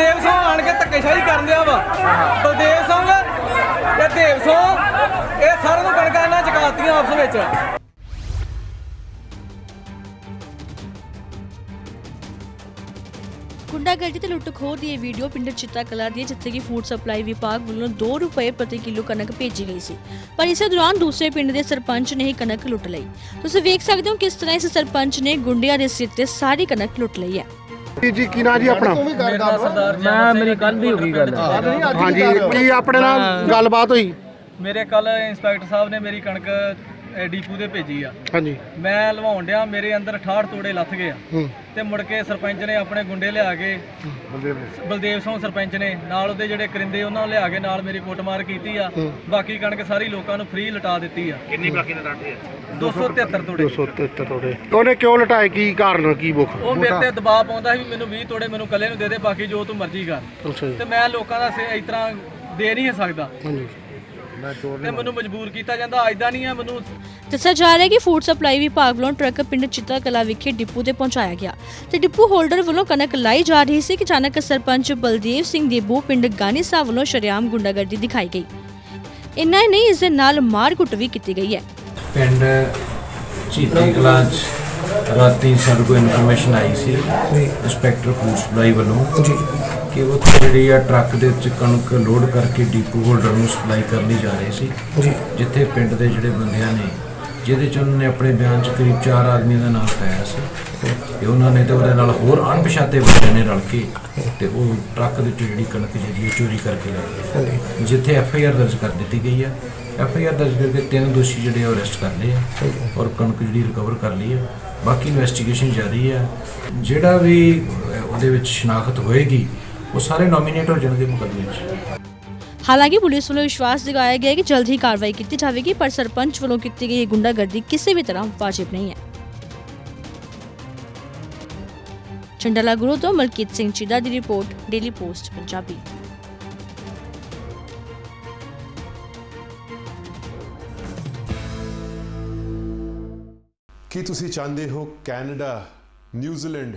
ਬਲਦੇਵ ਸਿੰਘ ਆਣ ਕੇ ਧੱਕੇਸ਼ਾਹੀ ਕਰਨ ਦਿਆ ਵਾ। ਬਲਦੇਵ ਸਿੰਘ ਤੇ ਦੇਵ ਸਿੰਘ ਇਹ ਸਾਰਿਆਂ ਨੂੰ ਕਣਕਾਂ ਇਹਨਾਂ ਚਕਾਤੀਆਂ ਆਪਸ ਵਿੱਚ। ਗੁੰਡਾਗਰਦੀ ਤੇ ਲੁੱਟ-ਖੋਹ ਦੀ ਇਹ ਵੀਡੀਓ ਪਿੰਡ ਚਿੱਤਾ ਕਲਾ ਦੀ ਹੈ, ਜਿੱਥੇ ਕਿ ਫੂਡ ਸਪਲਾਈ ਵਿਭਾਗ ਵੱਲੋਂ 2 ਰੁਪਏ ਪ੍ਰਤੀ ਕਿਲੋ ਕਣਕ ਭੇਜੀ ਗਈ ਸੀ। ਪਰ ਇਸੇ ਦੌਰਾਨ ਦੂਸਰੇ ਪਿੰਡ ਦੇ ਸਰਪੰਚ ਨੇ ਹੀ ਕਣਕ ਲੁੱਟ ਲਈ। ਤੁਸੀਂ ਵੇਖ ਸਕਦੇ ਹੋ ਕਿਸ ਤਰ੍ਹਾਂ ਇਸ ਸਰਪੰਚ ਨੇ ਗੁੰਡਿਆਂ ਦੇ ਸਿਰ ਤੇ ਸਾਰੀ ਕਣਕ ਲੁੱਟ ਲਈ ਹੈ। ਜੀ ਜੀ ਕੀ ਨਾਂ ਜੀ ਆਪਣਾ? ਮੈਂ ਮੇਰੀ ਕੱਲ ਦੀ ਹੋ ਗਈ ਗੱਲ। ਹਾਂਜੀ ਕੀ ਆਪਣੇ ਨਾਲ ਗੱਲਬਾਤ ਹੋਈ? ਮੇਰੇ ਕੱਲ ਇੰਸਪੈਕਟਰ ਸਾਹਿਬ ਨੇ ਮੇਰੀ ਕਣਕ ਡੀਪੂ ਦੇ ਭੇਜੀ ਆ। ਹਾਂਜੀ। ਮੈਂ ਲਵਾਉਣ ਡਿਆ ਮੇਰੇ ਅੰਦਰ 68 ਤੋੜੇ ਲੱਥ ਗਏ ਆ। ਤੇ ਮੁੜ ਕੇ ਸਰਪੰਚ ਨੇ ਆਪਣੇ ਗੁੰਡੇ ਲਿਆ ਕੇ ਬਲਦੇਵ ਸਿੰਘ। ਸਰਪੰਚ ਨੇ ਨਾਲ ਉਹਦੇ ਜਿਹੜੇ ਕਰਿੰਦੇ ਉਹਨਾਂ ਨੂੰ ਲਿਆ ਕੇ ਨਾਲ ਮੇਰੀ ਕੁੱਟਮਾਰ ਕੀਤੀ ਆ। ਬਾਕੀ ਕਣਕ ਸਾਰੀ ਲੋਕਾਂ ਨੂੰ ਫ੍ਰੀ ਲਟਾ ਦਿੱਤੀ ਆ। ਕਿੰਨੀ ਬਾਕੀ ਨੇ ਲਟਾਤੀ ਆ? 273 ਤੋੜੇ। 273 ਤੋੜੇ। ਉਹਨੇ ਕਿਉਂ ਲਟਾਏ? ਕੀ ਕਾਰਨ ਕੀ ਮੁੱਖ? ਉਹ ਮੇਰੇ ਤੇ ਦਬਾਅ ਪਾਉਂਦਾ ਸੀ ਮੈਨੂੰ 20 ਤੋੜੇ ਮੈਨੂੰ ਕੱਲੇ ਨੂੰ ਦੇ ਦੇ ਬਾਕੀ ਜੋ ਤੂੰ ਮਰਜ਼ੀ ਕਰ। ਤੇ ਮੈਂ ਲੋਕਾਂ ਦਾ ਇਸ ਤਰ੍ਹਾਂ ਦੇ ਨਹੀਂ ਸਕਦਾ। ਹਾਂਜੀ। ਤੇ ਮੈਨੂੰ ਮਜਬੂਰ ਕੀਤਾ ਜਾਂਦਾ ਐਦਾਂ ਨਹੀਂ ਆ ਮੈਨੂੰ ਦੱਸਿਆ ਜਾ ਰਿਹਾ ਹੈ ਕਿ ਫੂਡ ਸਪਲਾਈ ਵਿਭਾਗ ਵੱਲੋਂ ਟਰੱਕ ਪਿੰਡ ਚਿੱਤਾ ਕਲਾ ਵਿਖੇ ਡਿਪੂ ਤੇ ਪਹੁੰਚਾਇਆ ਗਿਆ। ਤੇ ਡਿਪੂ ਹੋਲਡਰ ਵੱਲੋਂ ਕਣਕ ਲਾਈ ਜਾ ਰਹੀ ਸੀ ਕਿ ਅਚਾਨਕ ਸਰਪੰਚ ਬਲਦੇਵ ਸਿੰਘ ਦੇਬੂ ਪਿੰਡ ਗਾਨੀ ਸਾਹਿਬ ਵੱਲੋਂ ਸ਼ਰੇਆਮ ਗੁੰਡਾਗਰਦੀ ਦਿਖਾਈ ਗਈ। ਇੰਨਾ ਹੀ ਨਹੀਂ ਇਸ ਦੇ ਨਾਲ ਮਾਰ ਕੁੱਟ ਵੀ ਕੀਤੀ ਗਈ ਹੈ। ਪਿੰਡ ਚੀਤੇ ਕਲਾਂ 'ਚ ਰਾਤੀ ਸਾਡੇ ਕੋਲ ਇਨਫੋਰਮੇਸ਼ਨ ਆਈ ਸੀ ਇੰਸਪੈਕਟਰ ਫੂਡ ਸਪਲਾਈ ਵੱਲੋਂ। ਕਿ ਉੱਥੇ ਜਿਹੜੀ ਆ ਟਰੱਕ ਦੇ ਵਿੱਚ ਕਣਕ ਲੋਡ ਕਰਕੇ ਡੀਪੂ ਹੋਲਡਰ ਨੂੰ ਸਪਲਾਈ ਕਰਨੀ ਜਾ ਰਹੀ ਸੀ। ਜਿੱਥੇ ਪਿੰਡ ਦੇ ਜਿਹੜੇ ਬੰਦਿਆਂ ਨੇ ਜਿਹਦੇ ਚ ਉਹਨਾਂ ਨੇ ਆਪਣੇ ਬਿਆਨ ਚ ਕਰੀਬ 4 ਆਦਮੀਆਂ ਦਾ ਨਾਮ ਪਾਇਆ ਸੀ। ਤੇ ਉਹਨਾਂ ਨੇ ਤੇ ਉਹਦੇ ਨਾਲ ਹੋਰ ਅਣਪਛਾਤੇ ਬੰਦੇ ਨੇ ਰਲ ਕੇ ਤੇ ਉਹ ਟਰੱਕ ਦੇ ਵਿੱਚੋਂ ਜਿਹੜੀ ਕਣਕ ਜਿਹੜੀ ਹੈ ਚੋਰੀ ਕਰਕੇ ਲੈ ਗਏ। ਜਿੱਥੇ ਐਫ ਆਈ ਆਰ ਦਰਜ ਕਰ ਦਿੱਤੀ ਗਈ ਹੈ ਐਫ ਆਈ ਆਰ ਦਰਜ ਕਰਕੇ ਤਿੰਨ ਦੋਸ਼ੀ ਜਿਹੜੇ ਆ ਅਰੈਸਟ ਕਰ ਲਏ ਆ ਔਰ ਕਣਕ ਜਿਹੜੀ ਰਿਕਵਰ ਕਰ ਲਈ ਹੈ ਬਾਕੀ ਇਨਵੈਸਟੀਗੇਸ਼ਨ ਜਾਰੀ ਹੈ ਜਿਹੜਾ ਵੀ ਉਹਦੇ ਵਿੱਚ ਸ਼ਨਾਖਤ ਹੋਏਗੀ ਉਹ ਸਾਰੇ ਨੋਮੀਨੇਟ ਹੋ ਜਾਣਗੇ ਮੁਕੱਦਮੇ 'ਚ ਹਾਲਾਂਕਿ ਪੁਲਿਸ ਵੱਲੋਂ ਵਿਸ਼ਵਾਸ ਦਿਖਾਇਆ ਗਿਆ ਹੈ ਕਿ ਜਲਦ ਹੀ ਕਾਰਵਾਈ ਕੀਤੀ ਜਾਵੇਗੀ ਪਰ ਸਰਪੰਚ ਵੱਲੋਂ ਕੀਤੀ ਗਈ ਗੁੰਡਾਗਰਦੀ ਕਿਸੇ ਵੀ ਤਰ੍ਹਾਂ ਵਾਜਿਬ ਨਹੀਂ ਹੈ। ਚੰਡਲਾ ਗੁਰੂ ਤੋਂ ਮਲਕੀਤ ਸਿੰਘ ਚੀਦਾ ਦੀ ਰਿਪੋਰਟ ਡੇਲੀ ਪੋਸਟ ਪੰਜਾਬੀ। ਕੀ ਤੁਸੀਂ ਚਾਹੁੰਦੇ ਹੋ ਕੈਨੇਡਾ ਨਿਊਜ਼ੀਲੈਂਡ